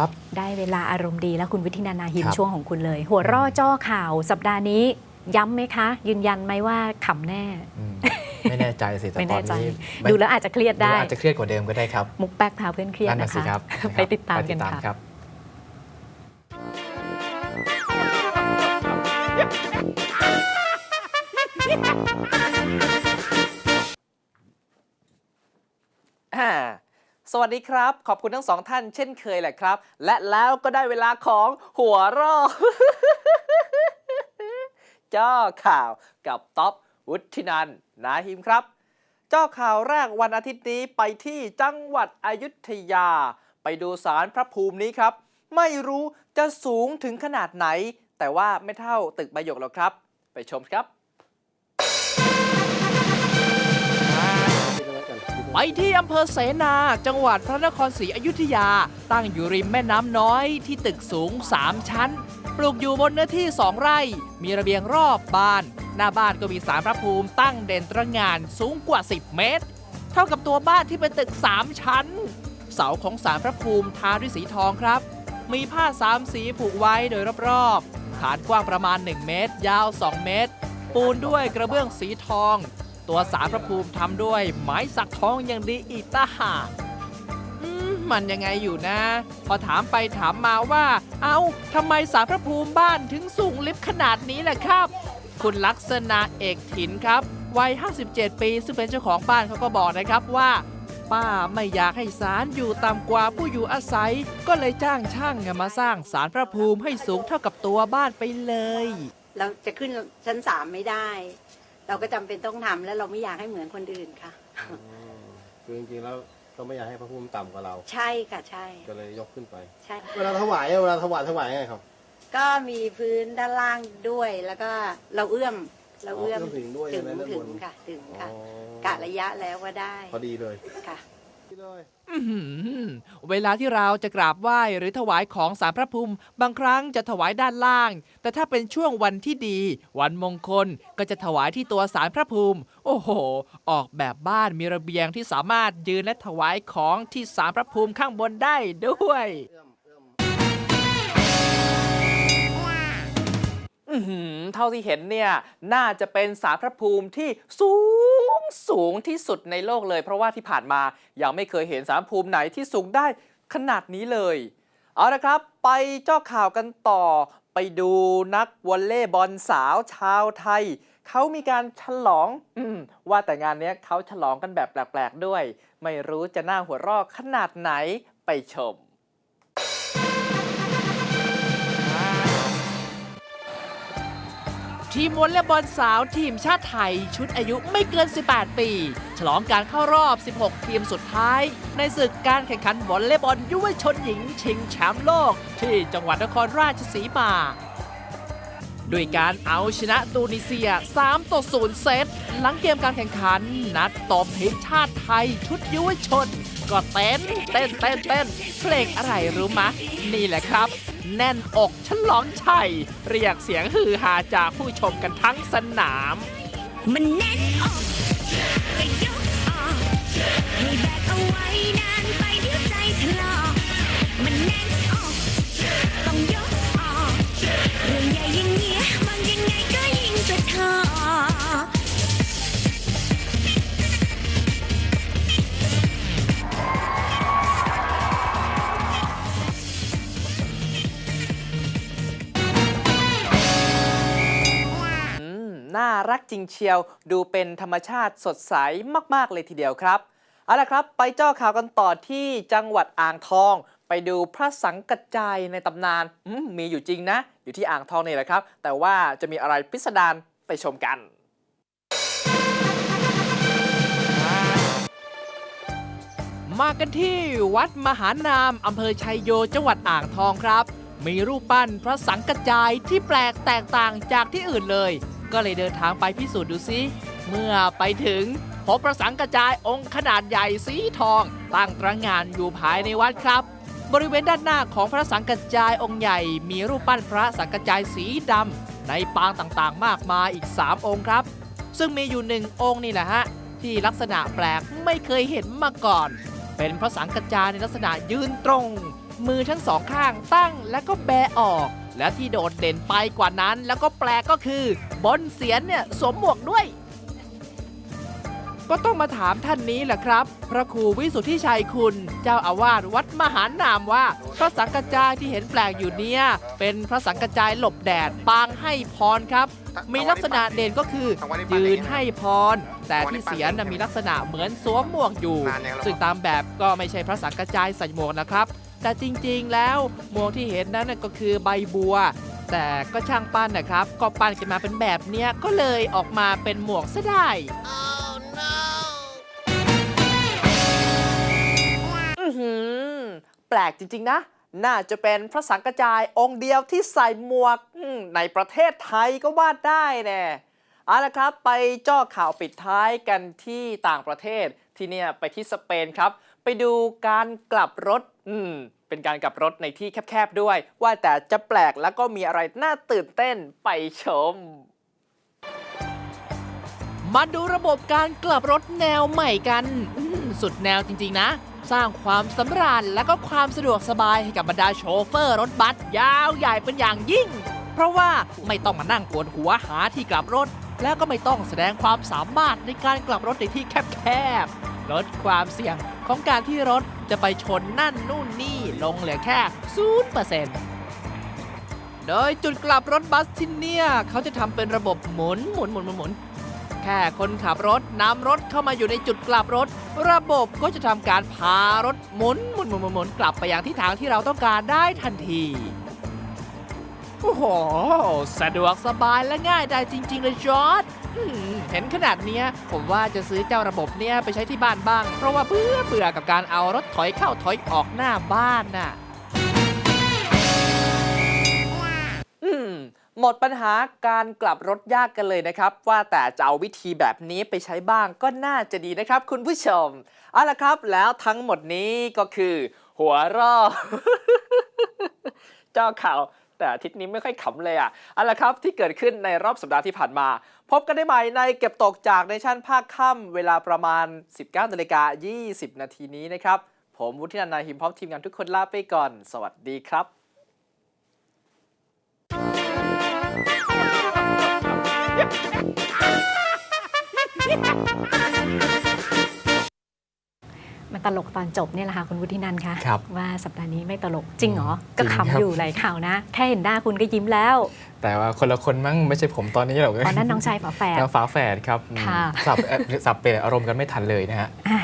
ครับได้เวลาอารมณ์ดีแล้วคุณวิทินานาหิมครับช่วงของคุณเลย หัวเร่อจ้อข่าวสัปดาห์นี้ย้ำไหมคะ ยืนยันไหมว่าขำแน่อืมไม่แน่ใจสิแต่ไม่ตอแน่นใจนี้ดูแล้วอาจจะเครียดดูได้อาจจะเครียดกว่าเดิมก็ได้ครับ มุกแป๊กพาเพื่อนเครียดนั่นน่ะนะสิคะครับไปติดตามไปกันตามค่ะค สวัสดีครับ ขอบคุณทั้งสองท่านเช่นเคยแหละครับ และแล้วก็ได้เวลาของหัวรอจ้อข่าวกับท็อปวุฒินันท์นาหิมครับ เจ้าข่าวแรกวันอาทิตย์นี้ไปที่จังหวัดอยุธยา ไปดูสารพระภูมินี้ครับ ไม่รู้จะสูงถึงขนาดไหน แต่ว่าไม่เท่าตึกใบหยกหรอกครับ ไปชมครับ ไปที่อำเภอเสนา จังหวัดพระนครศรีอยุธยา ตั้งอยู่ริมแม่น้ำน้อยที่ตึกสูง 3 ชั้น ปลูกอยู่บนเนื้อที่ 2 ไร่ มีระเบียงรอบบ้าน หน้าบ้านก็มีสารพระภูมิตั้งเด่นตระหงานสูงกว่า 10 เมตร เท่ากับตัวบ้านที่เป็นตึก 3 ชั้น เสาของสารพระภูมิทาด้วยสีทองครับ มีผ้าสามสีผูกไว้โดยรอบๆฐานกว้างประมาณ 1 เมตร ยาว 2 เมตร ปูนด้วยกระเบื้องสีทอง ตัวสารพระภูมิทำด้วยไม้สักทองอย่างดีอีกต่างหากอืมมันยังไงอยู่นะ พอถามไปถามมาว่า เอา้าทำไมสารพระภูมิบ้านถึงสูงลิฟต์ขนาดนี้ล่ะครับ คุณลักษณะเอกถินครับ วัย 57 ปี ซึ่งเป็นเจ้าของบ้านเขาก็บอกนะครับว่า ป้าไม่อยากให้ศาลอยู่ต่ำกว่าผู้อยู่อาศัย ก็เลยจ้างช่างมาสร้างสารพระภูมิให้สูงเท่ากับตัวบ้านไปเลย เราจะขึ้นชั้นสามไม่ได้ เราก็จำเป็นต้องทำแล้วเราไม่อยากให้เหมือนคนอื่นค่ะ อืมคือจริงๆแล้วก็ไม่อยากให้พระภูมิต่ำกว่าเรา ใช่ค่ะใช่ก็เลยยกขึ้นไป ใช่ เวลาถวายอะเวลาถวายถวายไงครับก็มีพื้นด้านล่างด้วยแล้วก็เราเอื้อมเราเอื้อมอ๋อเอื้อมถึงด้วยถึงใช่ไหมด้านบนถึงค่ะ ถึงค่ะอ๋อกะระยะแล้วก็ได้พอดีเลย ค่ะพี่ เวลาที่เราจะกราบไหว้หรือถวายของสารพระภูมิบางครั้งจะถวายด้านล่าง แต่ถ้าเป็นช่วงวันที่ดี วันมงคลก็จะถวายที่ตัวสารพระภูมิ โอ้โห ออกแบบบ้านมีระเบียงที่สามารถยืนและถวายของที่สารพระภูมิข้างบนได้ด้วย เท่าที่เห็นเนี่ยน่าจะเป็นสารพระภูมิที่สูงสูงที่สุดในโลกเลย เพราะว่าที่ผ่านมายังไม่เคยเห็นสารภูมิไหนที่สูงได้ขนาดนี้เลย เอาละครับ ไปเจ้าข่าวกันต่อ ไปดูนักวอลเลย์บอลสาวชาวไทย เขามีการฉลองอว่าแต่งานนี้เขาฉลองกันแบบแปลกๆด้วย ไม่รู้จะน่าหัวเรอกขนาดไหนไปชม ทีมวอลเลย์บอลสาวทีมชาติไทย ชุดอายุไม่เกิน 18 ปี ฉลองการเข้ารอบ 16 ทีมสุดท้าย ในศึกการแข่งขันวอลเลย์บอลยุวชนหญิง ชิงแชมป์โลก ที่จังหวัดนครราชสีมา ด้วยการเอาชนะตูนิเซีย 3 ต่อ 0 เซต หลังเกมการแข่งขัน นักตบทีมชาติไทยชุดยุวชน ก็เต้นเต้นเต้นเต้นเพลงอะไรรู้มะ นี่แหละครับ แน่นอกฉลองชัย เรียกเสียงฮือฮาจากผู้ชมกันทั้งสนาม มันแน่นอกก็ยกออกให้แบกเอาไว้นานไปเดี๋ยวใจถลอ รักจริงเชียว ดูเป็นธรรมชาติสดใสมาก ๆ เลยทีเดียวครับ เอาละครับไปเจ้าข่าวกันต่อที่จังหวัดอ่างทอง ไปดูพระสังกัจจายในตำนานมมีอยู่จริงนะ อยู่ที่อ่างทองนี่แหละครับ แต่ว่าจะมีอะไรพิสดารไปชมกันมากันที่วัดมหานามอำเภอชัยโยจังหวัดอ่างทองครับ มีรูปปั้นพระสังกัจจายที่แปลกแตกต่างจากที่อื่นเลย ก็เลยเดินทางไปพิสูจน์ดูซิ เมื่อไปถึงพบพระสังกัจจายองค์ขนาดใหญ่สีทอง ตั้งตระงานอยู่ภายในวัดครับ บริเวณด้านหน้าของพระสังกัจจายองค์ใหญ่ มีรูปปั้นพระสังกัจจายสีดำในปางต่างๆ มากมายอีก 3 องค์ครับ ซึ่งมีอยู่หนึ่งองค์นี่แหละฮะที่ลักษณะแปลกไม่เคยเห็นมาก่อน เป็นพระสังกัจจายในลักษณะยืนตรง มือทั้งสองข้างตั้งแล้วก็แบออก และที่โดดเด่นไปกว่านั้นแล้วก็แปลกก็คือ บนเสียนเนี่ยสวมหมวกด้วย ก็ต้องมาถามท่านนี้แหละครับ พระครูวิสุทธิชัยคุณ เจ้าอาวาสวัดมหานามว่า พระสังกจายที่เห็นแปลกอยู่เนี่ย เป็นพระสังกจายหลบแดดปางให้พรครับ มีลักษณะเด่นก็คือยืนให้พร แต่ที่เสียนมีลักษณะเหมือนสวมหมวกอยู่ ซึ่งตามแบบก็ไม่ใช่พระสังกจายใส่หมวกนะครับแต่จริงๆ แล้วหมวกที่เห็นนั้นก็คือใบบัว แต่ก็ช่างปั้นนะครับ ก็ปั้นกันมาเป็นแบบเนี้ยก็เลยออกมาเป็นหมวกซะได้อื้อหือแปลกจริง ๆ นะ น่าจะเป็นพระสังกจายองค์เดียวที่ใส่หมวกในประเทศไทยก็ว่าได้แน่เอาละครับ ไปจ้อข่าวปิดท้ายกันที่ต่างประเทศที่เนี่ยไปที่สเปนครับ ไปดูการกลับรถ อืม เป็นการกลับรถในที่แคบๆด้วย ว่าแต่จะแปลกแล้วก็มีอะไรน่าตื่นเต้นไปชม มาดูระบบการกลับรถแนวใหม่กันสุดแนวจริงๆนะ สร้างความสำราญและก็ความสะดวกสบายให้กับบรรดาโชเฟอร์รถบัสยาวใหญ่เป็นอย่างยิ่ง เพราะว่าไม่ต้องมานั่งปวดหัวหาที่กลับรถ แล้วก็ไม่ต้องแสดงความสามารถในการกลับรถในที่แคบๆ ลดความเสี่ยงของการที่รถจะไปชนนั่นนู่นนี่ลงเหลือแค่ศูนเปอร์เซ็นโดยจุดกลับรถบัสที่เนี่ยเขาจะทำเป็นระบบหมุนหมุนหมุนหมุนหมุนแค่คนขับรถนำรถเข้ามาอยู่ในจุดกลับรถ ระบบก็จะทำการพารถหมุนหมุนหมุนหมุนหมุนกลับไปยังที่ทางที่เราต้องการได้ทันทีโอ้โห สะดวกสบายและง่ายได้จริง ๆ เลยจอร์ด เห็นขนาดเนี้ย ผมว่าจะซื้อเจ้าระบบเนี้ยไปใช้ที่บ้านบ้าง เพราะว่าเบื่อเบื่อกับการเอารถถอยเข้าถอยออกหน้าบ้านน่ะอืมหมดปัญหาการกลับรถยากกันเลยนะครับ ว่าแต่จะเอาวิธีแบบนี้ไปใช้บ้างก็น่าจะดีนะครับ คุณผู้ชมเอาละครับ แล้วทั้งหมดนี้ก็คือ หัวรอเจ้าข่าว แต่อาทิตย์นี้ไม่ค่อยขำเลยอะเอาละครับที่เกิดขึ้นในรอบสัปดาห์ที่ผ่านมา พบกันได้ใหม่ในเก็บตกจากในชั้นภาคค่ำเวลาประมาณ 19นาฬิกา20 นาทีนี้นะครับ ผมวุฒินันท์นาหิมพร้อมทีมงานทุกคนลาไปก่อน สวัสดีครับ มันตลกตอนจบเนี่ยแหละค่ะคุณวุฒินันท์คะครับว่าสัปดาห์นี้ไม่ตลกจริงเหรอจริก็งขำครับอยู่หลายข่าวนะ แค่เห็นหน้าคุณก็ยิ้มแล้ว แต่ว่าคนละคนมั้งไม่ใช่ผมตอนนี้หรอกตอนนั้นน้องชายฝาแฝดแล้วฝาแฝดครับอืมค่ะสับเอ่อสับเปลี่ยนอารมณ์กันไม่ทันเลยนะฮะอ่า